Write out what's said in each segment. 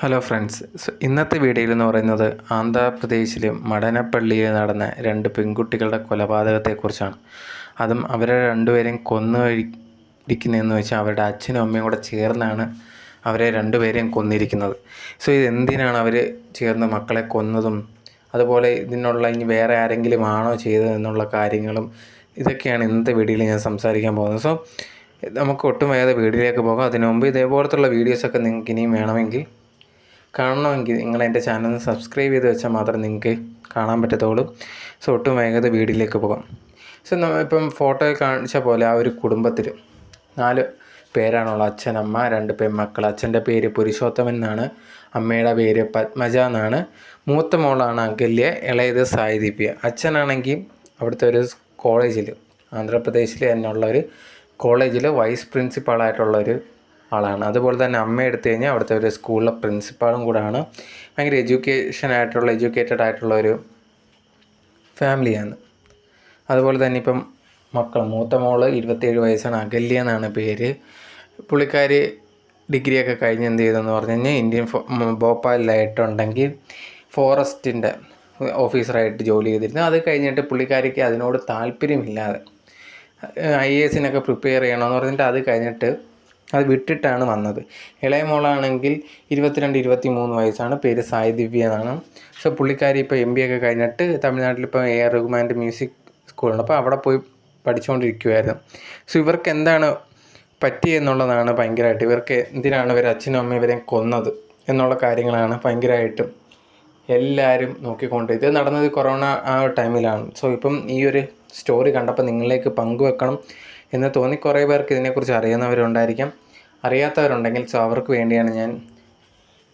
Hello friends ഇന്നത്തെ വീഡിയോയിൽ എന്ന് പറയുന്നത് ആന്ധ്രാപ്രദേശിലെ മടനപ്പള്ളിയിൽ നടന്ന രണ്ട് പെൺകുട്ടികളുടെ കൊലപാതകത്തെക്കുറിച്ചാണ്. അതും അവരെ രണ്ടുപേരെയും കൊന്നു കഴിക്കുന്നതെന്ന് വെച്ചാൽ അവരുടെ അച്ഛനും അമ്മയും കൂടെ ചേർന്നാണ് അവരെ രണ്ടുപേരെയും കൊന്നിരിക്കുന്നത്. സോ ഇത് എന്തിനാണ് അവർ ചേർന്ന് മക്കളെ കൊന്നതും? അതുപോലെ ഇതിനുള്ള ഇനി വേറെ ആരെങ്കിലും ആണോ ചെയ്തതെന്നുള്ള കാര്യങ്ങളും ഇതൊക്കെയാണ് ഇന്നത്തെ വീഡിയോയിൽ ഞാൻ സംസാരിക്കാൻ പോകുന്നത്. സോ നമുക്ക് ഒട്ടും വേഗം വീഡിയോയിലേക്ക് പോകാം. അതിനു മുമ്പ് ഇതേപോലത്തുള്ള വീഡിയോസൊക്കെ നിങ്ങൾക്ക് ഇനിയും വേണമെങ്കിൽ കാണണമെങ്കിൽ നിങ്ങൾ എന്റെ ചാനൽ സബ്സ്ക്രൈബ് ചെയ്ത് വെച്ചാൽ മാത്രം നിങ്ങൾക്ക് കാണാൻ പറ്റത്തുള്ളൂ. സോ ഒട്ടും വേഗത വീഡിയോയിലേക്ക് പോകാം. സോ ഇപ്പം ഫോട്ടോയിൽ കാണിച്ച പോലെ ആ ഒരു കുടുംബത്തിൽ നാല് പേരാണുള്ള അച്ഛൻ അമ്മ രണ്ട് പെൺമക്കൾ അച്ഛന്റെ പേര് പുരുഷോത്തമൻ എന്നാണ്. അമ്മയുടെ പേര് പത്മജ എന്നാണ്. മൂത്ത മോളാണ് അകല്യ ഇളയത് സായുദീപ്യ. അച്ഛനാണെങ്കിൽ അവിടുത്തെ ഒരു കോളേജിൽ ആന്ധ്രാപ്രദേശിൽ തന്നെയുള്ള ഒരു കോളേജിൽ വൈസ് പ്രിൻസിപ്പാളായിട്ടുള്ള ഒരു ആളാണ്. അതുപോലെ തന്നെ അമ്മ എടുത്തു കഴിഞ്ഞാൽ അവിടുത്തെ ഒരു സ്കൂളിലെ പ്രിൻസിപ്പാളും കൂടാണ്. ഭയങ്കര എഡ്യൂക്കേഷൻ ആയിട്ടുള്ള എഡ്യൂക്കേറ്റഡ് ആയിട്ടുള്ള ഒരു ഫാമിലിയാണ് അതുപോലെ തന്നെ ഇപ്പം മക്കൾ മൂത്ത മോൾ ഇരുപത്തേഴ് വയസ്സാണ്. അകല്യ എന്നാണ് പേര്. പുള്ളിക്കാരി ഡിഗ്രിയൊക്കെ കഴിഞ്ഞ് എന്ത് ചെയ്തെന്ന് പറഞ്ഞു കഴിഞ്ഞാൽ ഇന്ത്യൻ ഭോപ്പാലിലായിട്ടുണ്ടെങ്കിൽ ഫോറസ്റ്റിന്റെ ഓഫീസറായിട്ട് ജോലി ചെയ്തിരുന്നു. അത് കഴിഞ്ഞിട്ട് പുള്ളിക്കാരിക്ക് അതിനോട് താല്പര്യമില്ലാതെ ഐ എ എസിനൊക്കെ പ്രിപ്പയർ ചെയ്യണമെന്ന് പറഞ്ഞിട്ട് അത് കഴിഞ്ഞിട്ട് അത് വിട്ടിട്ടാണ് വന്നത്. ഇളയ മോളാണെങ്കിൽ ഇരുപത്തിരണ്ട് ഇരുപത്തി മൂന്ന് വയസ്സാണ്. പേര് സായി ദിവ്യ എന്നാണ്. സോ പുള്ളിക്കാരി ഇപ്പോൾ എം ബി ഒക്കെ കഴിഞ്ഞിട്ട് തമിഴ്നാട്ടിൽ ഇപ്പോൾ എ ആർ റഹ്മാന്റെ മ്യൂസിക് സ്കൂളുണ്ട്. അപ്പോൾ അവിടെ പോയി പഠിച്ചുകൊണ്ടിരിക്കുമായിരുന്നു സോ ഇവർക്ക് എന്താണ് പറ്റിയെന്നുള്ളതാണ് ഭയങ്കരമായിട്ട് ഇവർക്ക് എന്തിനാണ് ഇവർ അച്ഛനും അമ്മയും ഇവരെ കൊന്നത് എന്നുള്ള കാര്യങ്ങളാണ് ഭയങ്കരമായിട്ടും എല്ലാവരും നോക്കിക്കൊണ്ട്. ഇത് നടന്നത് കൊറോണ ആ ടൈമിലാണ് സോ ഇപ്പം ഈ ഒരു സ്റ്റോറി കണ്ടപ്പോൾ നിങ്ങളിലേക്ക് പങ്കുവെക്കണം. എന്ന് തോന്നി കുറേ പേർക്ക് ഇതിനെക്കുറിച്ച് അറിയുന്നവരുണ്ടായിരിക്കാം. അറിയാത്തവരുണ്ടെങ്കിൽ സോ അവർക്ക് വേണ്ടിയാണ് ഞാൻ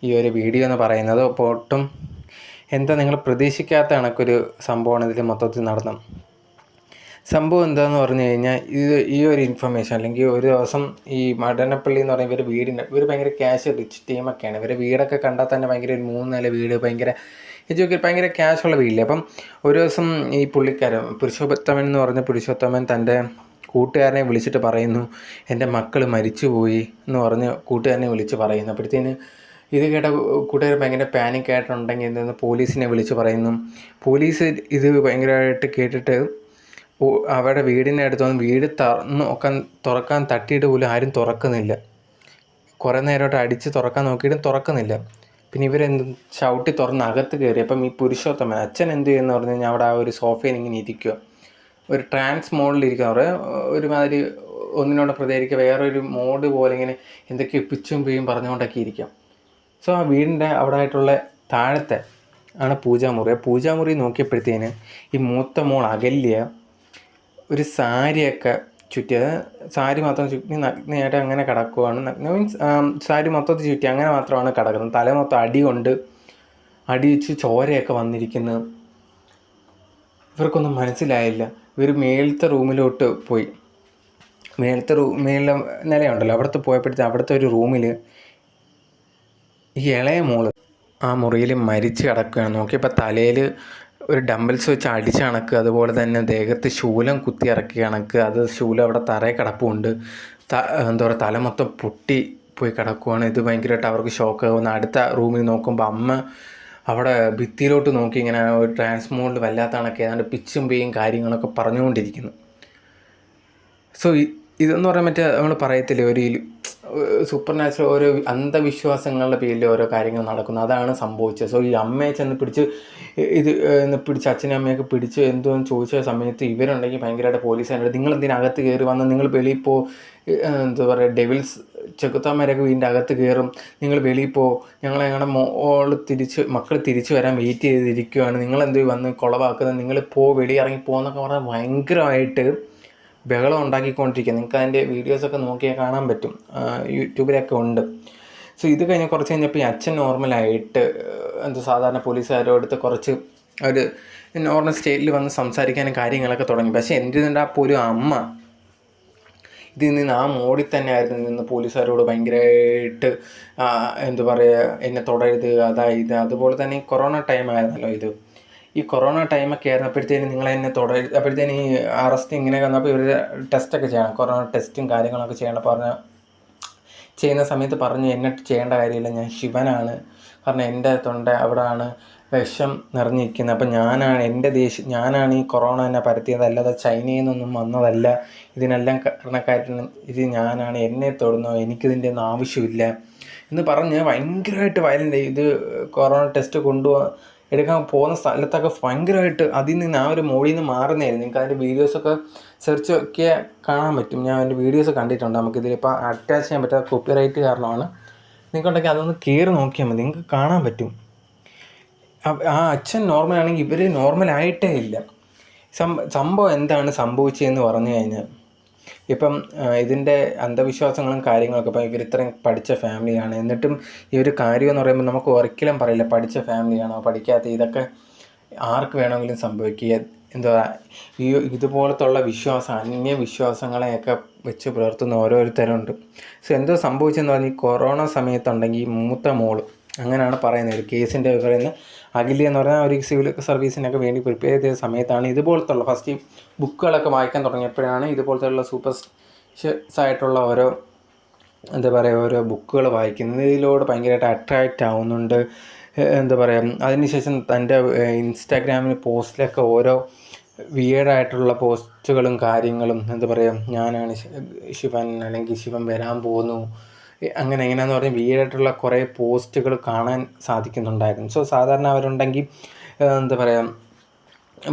ഈ ഒരു വീഡിയോ എന്ന് പറയുന്നത്. അപ്പോൾ ഒട്ടും എന്താ നിങ്ങൾ പ്രതീക്ഷിക്കാത്ത കണക്കൊരു സംഭവമാണ് ഇതിൽ മൊത്തത്തിൽ നടന്നത്. സംഭവം എന്താണെന്ന് പറഞ്ഞു കഴിഞ്ഞാൽ ഇത് ഈ ഒരു ഇൻഫർമേഷൻ അല്ലെങ്കിൽ ഒരു ദിവസം ഈ മടനപ്പള്ളി എന്ന് പറയുന്ന ഇവർ വീടിന്റെ ഇവർ ഭയങ്കര ക്യാഷ് റിച്ച് ടീമൊക്കെയാണ് ഇവർ വീടൊക്കെ കണ്ടാൽ തന്നെ ഭയങ്കര ഒരു മൂന്ന് നില വീട് ഭയങ്കര ഇതൊക്കെ ഭയങ്കര ക്യാഷുള്ള വീടില്ലേ? അപ്പം ഒരു ദിവസം ഈ പുള്ളിക്കാരൻ പുരുഷോത്തമൻ എന്ന് പറഞ്ഞ പുരുഷോത്തമൻ തന്റെ കൂട്ടുകാരനെ വിളിച്ചിട്ട് പറയുന്നു എന്റെ മക്കൾ മരിച്ചുപോയി എന്ന് പറഞ്ഞ് കൂട്ടുകാരനെ വിളിച്ച് പറയുന്നു. അപ്പോഴത്തേന് ഇത് കേട്ട കൂട്ടുകാർ ഭയങ്കര പാനിക് ആയിട്ടുണ്ടെങ്കിൽ എന്തെന്ന് പോലീസിനെ വിളിച്ച് പറയുന്നു. പോലീസ് ഇത് ഭയങ്കരമായിട്ട് കേട്ടിട്ട് അവരുടെ വീടിന്റെ അടുത്ത് വന്ന് വീട് തുറന്ന് ഒക്കെ തുറക്കാൻ തട്ടിയിട്ട് പോലും ആരും തുറക്കുന്നില്ല. കുറേ നേരമായിട്ട് അടിച്ച് തുറക്കാൻ നോക്കിയിട്ടും തുറക്കുന്നില്ല. പിന്നെ ഇവരെന്ത് ചവിട്ടി തുറന്ന് അകത്ത് കയറി. അപ്പം ഈ പുരുഷോത്തമൻ അച്ഛൻ എന്ത് ചെയ്യുമെന്ന് പറഞ്ഞു കഴിഞ്ഞാൽ അവിടെ ആ ഒരു സോഫയിൽ ഇങ്ങനെ ഇരിക്കുക ഒരു ട്രാൻസ് മോഡിലിരിക്കുന്നവർ ഒരുമാതിരി ഒന്നിനോട് പ്രതികരിക്കുക വേറൊരു മോഡ് പോലെ ഇങ്ങനെ എന്തൊക്കെയോ പിച്ചും പിയും പറഞ്ഞുകൊണ്ടൊക്കെ ഇരിക്കാം. സോ ആ വീടിന്റെ അവിടെ ആയിട്ടുള്ള താഴത്തെ ആണ് പൂജാമുറി. പൂജാമുറി നോക്കിയപ്പോഴത്തേന് ഈ മൂത്ത മോൾ അകല്യ ഒരു സാരിയൊക്കെ ചുറ്റി അത് സാരി മാത്രം ചുറ്റി നഗ്നയായിട്ട് അങ്ങനെ കിടക്കുവാണ്. നഗ്ന മീൻസ് സാരി മൊത്തത്തിൽ ചുറ്റി അങ്ങനെ മാത്രമാണ് കിടക്കുന്നത്. തല മൊത്തം അടി കൊണ്ട് അടിച്ച് ചോരയൊക്കെ വന്നിരിക്കുന്നത് ഇവർക്കൊന്നും മനസ്സിലായില്ല. ഇവർ മേലത്തെ റൂമിലോട്ട് പോയി. മേലത്തെ റൂ മേളിലെ നിലയുണ്ടല്ലോ. അവിടുത്തെ പോയപ്പോഴത്തെ അവിടുത്തെ ഒരു റൂമിൽ ഈ ഇളയ മോൾ ആ മുറിയിൽ മരിച്ച് കിടക്കുകയാണ്. നോക്കിയപ്പോൾ തലയിൽ ഒരു ഡംബൽസ് വെച്ച് അടിച്ച് കണക്ക് അതുപോലെ തന്നെ ദേഹത്ത് ശൂലം കുത്തി ഇറക്കി കണക്ക് അത് ശൂലം അവിടെ തറയെ കിടപ്പുണ്ട്. എന്താ പറയുക തല മൊത്തം പൊട്ടി പോയി കിടക്കുവാണ്. ഇത് ഭയങ്കരമായിട്ട് അവർക്ക് ഷോക്ക് ആകുന്ന. അടുത്ത റൂമിൽ നോക്കുമ്പോൾ അമ്മ അവിടെ ഭിത്തിയിലോട്ട് നോക്കി ഇങ്ങനെ ഒരു ട്രാൻസ്മോളിൽ വല്ലാത്ത കണക്ക് ഏതാണ്ട് പിച്ചും പേയും കാര്യങ്ങളൊക്കെ പറഞ്ഞുകൊണ്ടിരിക്കുന്നു. സോ ഇതെന്ന് പറയാൻ മറ്റേ നമ്മൾ പറയത്തില്ലേ ഒരു സൂപ്പർ നാച്ചുറൽ ഓരോ അന്ധവിശ്വാസങ്ങളുടെ പേരിൽ ഓരോ കാര്യങ്ങൾ നടക്കുന്നു. അതാണ് സംഭവിച്ചത്. സോ ഈ അമ്മയെ ചെന്ന് പിടിച്ച് ഇത് പിടിച്ച് അച്ഛനും അമ്മയൊക്കെ പിടിച്ച് എന്തോന്ന് ചോദിച്ച സമയത്ത് ഇവരുണ്ടെങ്കിൽ ഭയങ്കരമായിട്ട് പോലീസുകാരുടെ നിങ്ങൾ എന്തിനകത്ത് കയറി വന്ന് നിങ്ങൾ വെളിയിൽ പോ എന്താ പറയുക ഡെവിൽസ് ചെകുത്താന്മാരൊക്കെ വീടിന്റെ അകത്ത് കയറും. നിങ്ങൾ വെളിയിൽ പോ. ഞങ്ങൾ ഞങ്ങളുടെ മോൾ തിരിച്ച് മക്കൾ തിരിച്ചു വരാൻ വെയിറ്റ് ചെയ്തിരിക്കുകയാണ് നിങ്ങൾ എന്ത് വന്ന് കുളവാക്കുന്നത്? നിങ്ങൾ പോ വെളി ഇറങ്ങി പോകുന്നൊക്കെ പറഞ്ഞാൽ ഭയങ്കരമായിട്ട് ബഹളം ഉണ്ടാക്കിക്കൊണ്ടിരിക്കുക നിങ്ങൾക്ക് അതിന്റെ വീഡിയോസൊക്കെ നോക്കിയാൽ കാണാൻ പറ്റും. യൂട്യൂബിലൊക്കെ ഉണ്ട്. സോ ഇത് കഴിഞ്ഞ് കുറച്ച് കഴിഞ്ഞപ്പോൾ ഈ അച്ഛൻ നോർമലായിട്ട് എന്താ സാധാരണ പോലീസുകാരുടെ അടുത്ത് കുറച്ച് ഒരു നോർമൽ സ്റ്റേറ്റിൽ വന്ന് സംസാരിക്കാനും കാര്യങ്ങളൊക്കെ തുടങ്ങി. പക്ഷേ എന്തിനാ പോലും അമ്മ ഇതിൽ നിന്ന് ആ മോഡിൽ തന്നെ ആയിരുന്നു നിന്ന് പോലീസുകാരോട് ഭയങ്കരമായിട്ട് എന്താ പറയുക എന്നെ തുടരുത് അതായത് അതുപോലെ തന്നെ ഈ കൊറോണ ടൈം ആയിരുന്നല്ലോ ഇത്. ഈ കൊറോണ ടൈമൊക്കെ ആയിരുന്നപ്പോഴത്തേനും നിങ്ങൾ എന്നെ തുടരുത് അപ്പോഴത്തേനും ഈ അറസ്റ്റ് ഇങ്ങനെ വന്നപ്പോൾ ഇവർ ടെസ്റ്റൊക്കെ ചെയ്യണം കൊറോണ ടെസ്റ്റും കാര്യങ്ങളൊക്കെ ചെയ്യണം പറഞ്ഞാൽ ചെയ്യുന്ന സമയത്ത് പറഞ്ഞു എന്നെ ചെയ്യേണ്ട കാര്യമില്ല ഞാൻ ശിവനാണ്. കാരണം എന്റെ തൊണ്ട അവിടെയാണ്. വിഷം നിറഞ്ഞിരിക്കുന്നത്. അപ്പം ഞാനാണ് എന്റെ ദേശം ഞാനാണ് ഈ കൊറോണ എന്നെ പരത്തിയത്. അല്ലാതെ ചൈനയിൽ നിന്നൊന്നും വന്നതല്ല. ഇതിനെല്ലാം കാരണക്കാരൻ ഇത് ഞാനാണ്. എന്നെ തൊടുന്നോ. എനിക്കിതിന്റെ ഒന്നും ആവശ്യമില്ല. എന്ന് പറഞ്ഞ് ഭയങ്കരമായിട്ട് വയലന്റ് ഇത് കൊറോണ ടെസ്റ്റ് കൊണ്ടുപോകാൻ എടുക്കാൻ പോകുന്ന സ്ഥലത്തൊക്കെ ഭയങ്കരമായിട്ട് അതിൽ നിന്ന് ആ ഒരു മോളിൽ നിന്ന് മാറുന്നതായിരുന്നു. നിങ്ങൾക്ക് അതിന്റെ വീഡിയോസൊക്കെ സെർച്ച് ഒക്കെ കാണാൻ പറ്റും. ഞാൻ അതിന്റെ വീഡിയോസ് കണ്ടിട്ടുണ്ട്. നമുക്കിതിലിപ്പോൾ അറ്റാച്ച് ചെയ്യാൻ പറ്റാത്ത കോപ്പിറൈറ്റ് കാരണമാണ്. നിങ്ങൾക്കുണ്ടെങ്കിൽ അതൊന്ന് കയറി നോക്കിയാൽ മതി. നിങ്ങൾക്ക് കാണാൻ പറ്റും. ആ അച്ഛൻ നോർമൽ ആണെങ്കിൽ ഇവർ നോർമൽ ആയിട്ടേ ഇല്ല. സംഭവം എന്താണ് സംഭവിച്ചതെന്ന് പറഞ്ഞു കഴിഞ്ഞാൽ ഇപ്പം ഇതിന്റെ അന്ധവിശ്വാസങ്ങളും കാര്യങ്ങളൊക്കെ ഇപ്പം ഇവർ ഇത്രയും പഠിച്ച ഫാമിലിയാണ് എന്നിട്ടും ഈ ഒരു കാര്യം എന്ന് പറയുമ്പോൾ നമുക്ക് ഒരിക്കലും പറയില്ല പഠിച്ച ഫാമിലിയാണോ പഠിക്കാത്ത ഇതൊക്കെ ആർക്ക് വേണമെങ്കിലും സംഭവിക്കുക. എന്താ ഈ ഇതുപോലത്തുള്ള വിശ്വാസം അന്യ വിശ്വാസങ്ങളെയൊക്കെ വെച്ച് പുലർത്തുന്ന ഓരോരുത്തരുണ്ട്. സോ എന്തോ സംഭവിച്ചെന്ന് പറഞ്ഞാൽ ഈ കൊറോണ സമയത്തുണ്ടെങ്കിൽ മൂത്ത മോൾ അങ്ങനെയാണ് പറയുന്നത്. കേസിന്റെ പറയുന്ന അഖിലി എന്ന് പറഞ്ഞാൽ ഒരു സിവിൽ സർവീസിനൊക്കെ വേണ്ടി പ്രിപ്പയർ ചെയ്ത സമയത്താണ് ഇതുപോലത്തുള്ള ഫസ്റ്റ് ബുക്കുകളൊക്കെ വായിക്കാൻ തുടങ്ങിയപ്പോഴാണ് ഇതുപോലത്തുള്ള സൂപ്പർ ആയിട്ടുള്ള ഓരോ എന്താ പറയുക ഓരോ ബുക്കുകൾ വായിക്കുന്നതിലൂടെ ഭയങ്കരമായിട്ട് അട്രാക്റ്റ് ആവുന്നുണ്ട്. എന്താ പറയുക അതിനുശേഷം തന്റെ ഇൻസ്റ്റാഗ്രാമിൽ പോസ്റ്റിലൊക്കെ ഓരോ വിയേഡായിട്ടുള്ള പോസ്റ്റുകളും കാര്യങ്ങളും എന്താ പറയുക ഞാനാണ് ശിവൻ അല്ലെങ്കിൽ ശിവൻ വരാൻ പോകുന്നു. അങ്ങനെ എങ്ങനെയാന്ന് പറഞ്ഞാൽ വീടായിട്ടുള്ള കുറേ പോസ്റ്റുകൾ കാണാൻ സാധിക്കുന്നുണ്ടായിരുന്നു. സോ സാധാരണ അവരുണ്ടെങ്കിൽ എന്താ പറയുക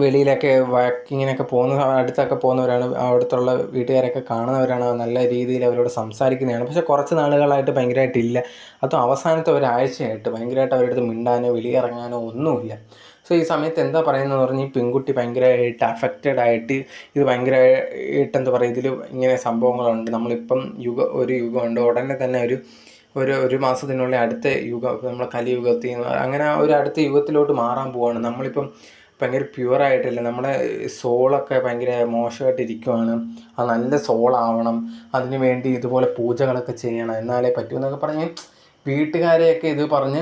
വെളിയിലൊക്കെ വാക്കിങ്ങിനൊക്കെ പോകുന്ന അടുത്തൊക്കെ പോകുന്നവരാണ് അവിടുത്തുള്ള വീട്ടുകാരൊക്കെ കാണുന്നവരാണ് നല്ല രീതിയിൽ അവരോട് സംസാരിക്കുന്നതാണ്. പക്ഷേ കുറച്ച് നാളുകളായിട്ട് ഭയങ്കരമായിട്ടില്ല. അതും അവസാനത്തെ ഒരാഴ്ചയായിട്ട് ഭയങ്കരമായിട്ട് അവരുടെ അടുത്ത് മിണ്ടാനോ വെളിയിറങ്ങാനോ ഒന്നുമില്ല. സോ ഈ സമയത്ത് എന്താ പറയുന്നതെന്ന് പറഞ്ഞാൽ ഈ പെൺകുട്ടി ഭയങ്കരമായിട്ട് അഫക്റ്റഡ് ആയിട്ട് ഇത് ഭയങ്കരമായിട്ട് എന്താ പറയുക ഇതിൽ ഇങ്ങനെ സംഭവങ്ങളുണ്ട്. നമ്മളിപ്പം യുഗ ഒരു യുഗമുണ്ട്. ഉടനെ തന്നെ ഒരു ഒരു ഒരു മാസത്തിനുള്ളിൽ അടുത്ത യുഗം നമ്മളെ കലിയുഗത്തിൽ നിന്ന് അങ്ങനെ ഒരു അടുത്ത യുഗത്തിലോട്ട് മാറാൻ പോവാണ്. നമ്മളിപ്പം ഭയങ്കര പ്യുവറായിട്ടില്ല നമ്മുടെ സോളൊക്കെ ഭയങ്കര മോശമായിട്ട് ഇരിക്കുവാണ്. അത് നല്ല സോളാവണം അതിന് വേണ്ടി ഇതുപോലെ പൂജകളൊക്കെ ചെയ്യണം. എന്നാലേ പറ്റൂ എന്നൊക്കെ പറഞ്ഞ് വീട്ടുകാരെയൊക്കെ ഇത് പറഞ്ഞ്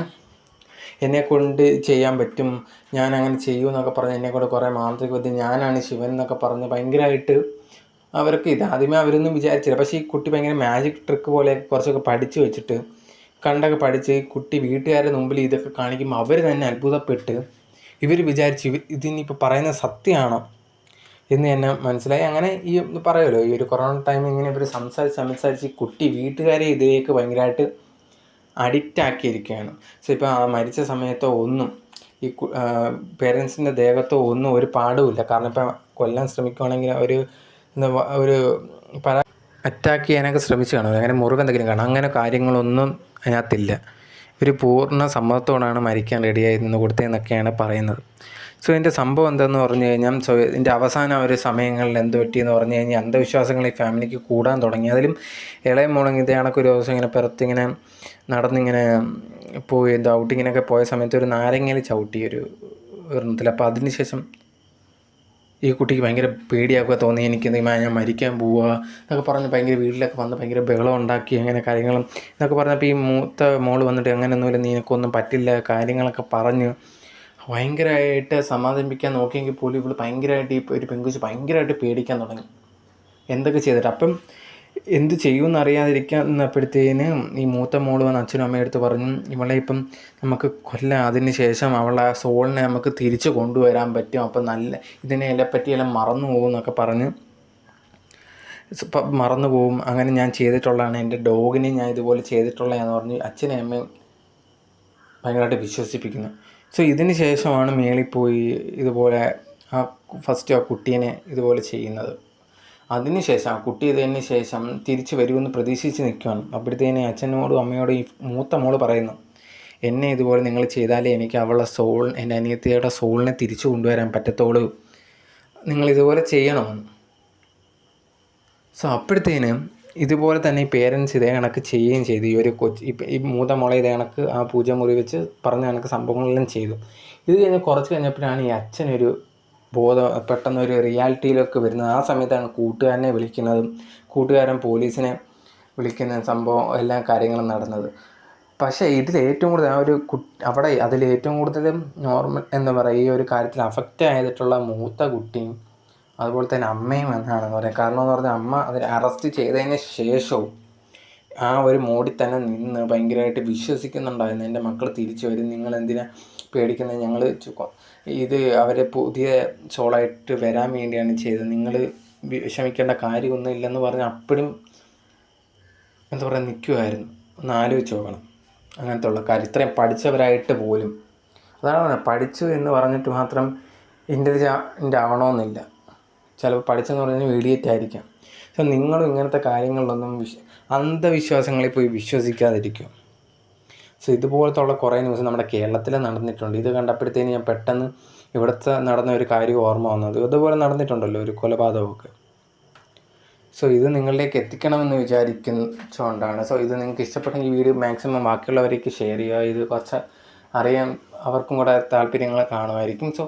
എന്നെ കൊണ്ട് ചെയ്യാൻ പറ്റും ഞാൻ അങ്ങനെ ചെയ്യും എന്നൊക്കെ പറഞ്ഞ് എന്നെ കൊണ്ട് കുറേ മാന്ത്രിക വിദ്യ ഞാനാണ് ശിവൻ എന്നൊക്കെ പറഞ്ഞ് ഭയങ്കരമായിട്ട് അവർക്ക് ഇത് ആദ്യമേ അവരൊന്നും വിചാരിച്ചില്ല. പക്ഷേ ഈ കുട്ടി ഭയങ്കര മാജിക് ട്രിക്ക് പോലെ കുറച്ചൊക്കെ പഠിച്ചു വെച്ചിട്ട് കണ്ടൊക്കെ പഠിച്ച് കുട്ടി വീട്ടുകാരുടെ മുമ്പിൽ ഇതൊക്കെ കാണിക്കുമ്പോൾ അവർ തന്നെ അത്ഭുതപ്പെട്ട് ഇവർ വിചാരിച്ച് ഇവർ ഇതിനിപ്പോൾ പറയുന്ന സത്യമാണോ എന്ന് തന്നെ മനസ്സിലായി. അങ്ങനെ ഈ പറയുമല്ലോ ഈ ഒരു കൊറോണ ടൈം ഇങ്ങനെ ഇവർ സംസാരിച്ച് സംസാരിച്ച് കുട്ടി വീട്ടുകാരെ ഇതിലേക്ക് ഭയങ്കരമായിട്ട് അഡിക്റ്റ് ആക്കിയിരിക്കുകയാണ്. സോ ഇപ്പോൾ ആ മരിച്ച സമയത്തോ ഒന്നും ഈ പേരൻസിന്റെ ദേഹത്തോ ഒന്നും ഒരു പാടുമില്ല കാരണം ഇപ്പം കൊല്ലാൻ ശ്രമിക്കുകയാണെങ്കിൽ ഒരു എന്താ ഒരു പല അറ്റാക്ക് ചെയ്യാനൊക്കെ ശ്രമിച്ചു കാണും അങ്ങനെ മുറിവ് എന്തെങ്കിലും കാണും. അങ്ങനെ കാര്യങ്ങളൊന്നും അതിനകത്തില്ല. ഒരു പൂർണ സമ്മതത്തോടാണ് മരിക്കാൻ റെഡിയായി നിന്ന് കൊടുത്തതെന്നൊക്കെയാണ് പറയുന്നത്. സോ ഇതിന്റെ സംഭവം എന്താണെന്ന് പറഞ്ഞു കഴിഞ്ഞാൽ സോ ഇതിന്റെ അവസാന ഒരു സമയങ്ങളിൽ എന്ത് പറ്റിയെന്ന് പറഞ്ഞു കഴിഞ്ഞാൽ അന്ധവിശ്വാസങ്ങൾ ഈ ഫാമിലിക്ക് കൂടാൻ തുടങ്ങി. അതിലും ഇളയ മോളെങ്കിൽ ഇതേ കണക്ക് ഒരു ദിവസം ഇങ്ങനെ പുറത്തിങ്ങനെ നടന്നിങ്ങനെ പോയി എന്തോ ഔട്ടിങ്ങിനൊക്കെ പോയ സമയത്ത് ഒരു നാരങ്ങയിൽ ചവിട്ടി ഒരു ഒരെണ്ണത്തിൽ അപ്പോൾ അതിന് ശേഷം ഈ കുട്ടിക്ക് ഭയങ്കര പേടിയാക്കുക തോന്നി എനിക്ക് ഞാൻ മരിക്കാൻ പോവുക എന്നൊക്കെ പറഞ്ഞ് ഭയങ്കര വീട്ടിലൊക്കെ വന്ന് ഭയങ്കര ബഹളം ഉണ്ടാക്കി അങ്ങനെ കാര്യങ്ങളും എന്നൊക്കെ പറഞ്ഞപ്പോൾ ഈ മൂത്ത മോൾ വന്നിട്ട് അങ്ങനെയൊന്നുമില്ല നിനക്കൊന്നും പറ്റില്ല കാര്യങ്ങളൊക്കെ പറഞ്ഞ്. ഭയങ്കരമായിട്ട് സമാധാനിപ്പിക്കാൻ നോക്കിയെങ്കിൽ പോലും ഇവൾ ഭയങ്കരമായിട്ട് ഈ ഒരു പെങ്കുച്ച് ഭയങ്കരമായിട്ട് പേടിക്കാൻ തുടങ്ങി. എന്തൊക്കെ ചെയ്തിട്ട്? അപ്പം എന്ത് ചെയ്യുമെന്ന് അറിയാതിരിക്കുന്നപ്പോഴത്തേന് ഈ മൂത്ത മോൾ വന്ന് അച്ഛനും അമ്മയും എടുത്ത് പറഞ്ഞു ഇവളെ ഇപ്പം നമുക്ക് കൊല്ലാം അതിന് ശേഷം അവളെ ആ സോളിനെ നമുക്ക് തിരിച്ച് കൊണ്ടുവരാൻ പറ്റും. അപ്പം നല്ല ഇതിനെല്ലാം പറ്റിയെല്ലാം മറന്നു പോകും എന്നൊക്കെ പറഞ്ഞ് മറന്നു പോകും. അങ്ങനെ ഞാൻ ചെയ്തിട്ടുള്ളതാണ്. എന്റെ ഡോഗിനെ ഞാൻ ഇതുപോലെ ചെയ്തിട്ടുള്ളതെന്ന് പറഞ്ഞ് അച്ഛനെ അമ്മയും ഭയങ്കരമായിട്ട് വിശ്വസിപ്പിക്കുന്നു. സോ ഇതിന് ശേഷമാണ് മേളിൽ പോയി ഇതുപോലെ ആ ഫസ്റ്റ് ആ കുട്ടീനെ ഇതുപോലെ ചെയ്യുന്നത്. അതിന് ശേഷം ആ കുട്ടി ഇതിന് ശേഷം തിരിച്ചു വരുമെന്ന് പ്രതീക്ഷിച്ച് നിൽക്കുകയാണ് അപ്പോഴത്തേന് അച്ഛനോടും അമ്മയോടും ഈ മൂത്ത മോൾ പറയുന്നു എന്നെ ഇതുപോലെ നിങ്ങൾ ചെയ്താലേ എനിക്ക് അവളുടെ സോൾ എന്റെ അനിയത്തിയുടെ സോളിനെ തിരിച്ചു കൊണ്ടുവരാൻ പറ്റത്തുള്ളൂ. നിങ്ങൾ ഇതുപോലെ ചെയ്യണമെന്ന്. സോ അപ്പോഴത്തേന് ഇതുപോലെ തന്നെ ഈ പേരൻസ് ഇതേ കണക്ക് ചെയ്യുകയും ചെയ്തു. ഈ ഒരു കൊച്ച് ഈ മൂത്ത മോളെ ഇതേ കണക്ക് ആ പൂജ മുറി വെച്ച് പറഞ്ഞ കണക്ക് സംഭവങ്ങളെല്ലാം ചെയ്തു. ഇത് കഴിഞ്ഞ് കുറച്ച് കഴിഞ്ഞപ്പോഴാണ് ഈ അച്ഛനൊരു ബോധം പെട്ടെന്ന് ഒരു റിയാലിറ്റിയിലൊക്കെ വരുന്നത്. ആ സമയത്താണ് കൂട്ടുകാരനെ വിളിക്കുന്നതും കൂട്ടുകാരൻ പോലീസിനെ വിളിക്കുന്ന സംഭവം എല്ലാ കാര്യങ്ങളും നടന്നത്. പക്ഷേ ഇതിൽ ഏറ്റവും കൂടുതൽ ആ ഒരു കു അവിടെ അതിൽ ഏറ്റവും കൂടുതൽ നോർമൽ എന്താ പറയുക ഈ ഒരു കാര്യത്തിൽ അഫക്റ്റ് ആയിട്ടുള്ള മൂത്ത കുട്ടിയും അതുപോലെ തന്നെ അമ്മയും എന്നാണെന്ന് പറയാം. കാരണം എന്ന് പറഞ്ഞാൽ അമ്മ അതിനെ അറസ്റ്റ് ചെയ്തതിന് ശേഷവും ആ ഒരു മോഡിൽ തന്നെ നിന്ന് ഭയങ്കരമായിട്ട് വിശ്വസിക്കുന്നുണ്ടായിരുന്നു. എന്റെ മക്കൾ തിരിച്ചു വരും. നിങ്ങൾ എന്തിനാ പേടിക്കുന്നത് ഞങ്ങൾ ഇത് അവരെ പുതിയ സോളായിട്ട് വരാൻ വേണ്ടിയാണ് ചെയ്തത്. നിങ്ങൾ വിഷമിക്കേണ്ട കാര്യമൊന്നും ഇല്ലെന്ന് പറഞ്ഞ് അപ്പോഴും എന്താ പറയുക നിൽക്കുമായിരുന്നു ഒന്ന് ആലോചിച്ച് നോക്കണം. അങ്ങനത്തെ ഉള്ള കാര്യം. ഇത്രയും പഠിച്ചവരായിട്ട് പോലും. അതാണ് പറഞ്ഞത്. പഠിച്ചു എന്ന് പറഞ്ഞിട്ട് മാത്രം ഇന്റലിജന്റ് ആവണമെന്നില്ല ചിലപ്പോൾ പഠിച്ചെന്ന് പറഞ്ഞാൽ ഇഡിയറ്റ് ആയിരിക്കാം. സോ നിങ്ങളും ഇങ്ങനത്തെ കാര്യങ്ങളിലൊന്നും വിശ്വ അന്ധവിശ്വാസങ്ങളിൽ പോയി വിശ്വസിക്കാതിരിക്കും സോ ഇതുപോലത്തുള്ള കുറേ ന്യൂസ് നമ്മുടെ കേരളത്തിൽ നടന്നിട്ടുണ്ട്. ഇത് കണ്ടപ്പോഴത്തേന് ഞാൻ പെട്ടെന്ന് ഇവിടുത്തെ നടന്ന ഒരു കാര്യം ഓർമ്മ വന്നത്. ഇതുപോലെ നടന്നിട്ടുണ്ടല്ലോ ഒരു കൊലപാതകമൊക്കെ. സോ ഇത് നിങ്ങളിലേക്ക് എത്തിക്കണമെന്ന് വിചാരിക്കുന്നതുകൊണ്ടാണ് സോ ഇത് നിങ്ങൾക്ക് ഇഷ്ടപ്പെട്ടെങ്കിൽ വീഡിയോ മാക്സിമം ബാക്കിയുള്ളവരേക്ക് ഷെയർ ചെയ്യുക. ഇത് കുറച്ച് അറിയാൻ അവർക്കും കൂടെ താല്പര്യങ്ങൾ കാണുമായിരിക്കും. സോ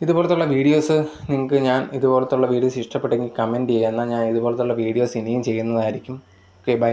ഇതുപോലത്തുള്ള വീഡിയോസ് നിങ്ങൾക്ക് ഞാൻ ഇതുപോലത്തുള്ള വീഡിയോസ് ഇഷ്ടപ്പെട്ടെങ്കിൽ കമന്റ് ചെയ്യുക. എന്നാൽ ഞാൻ ഇതുപോലത്തുള്ള വീഡിയോസ് ഇനിയും ചെയ്യുന്നതായിരിക്കും. Okay bye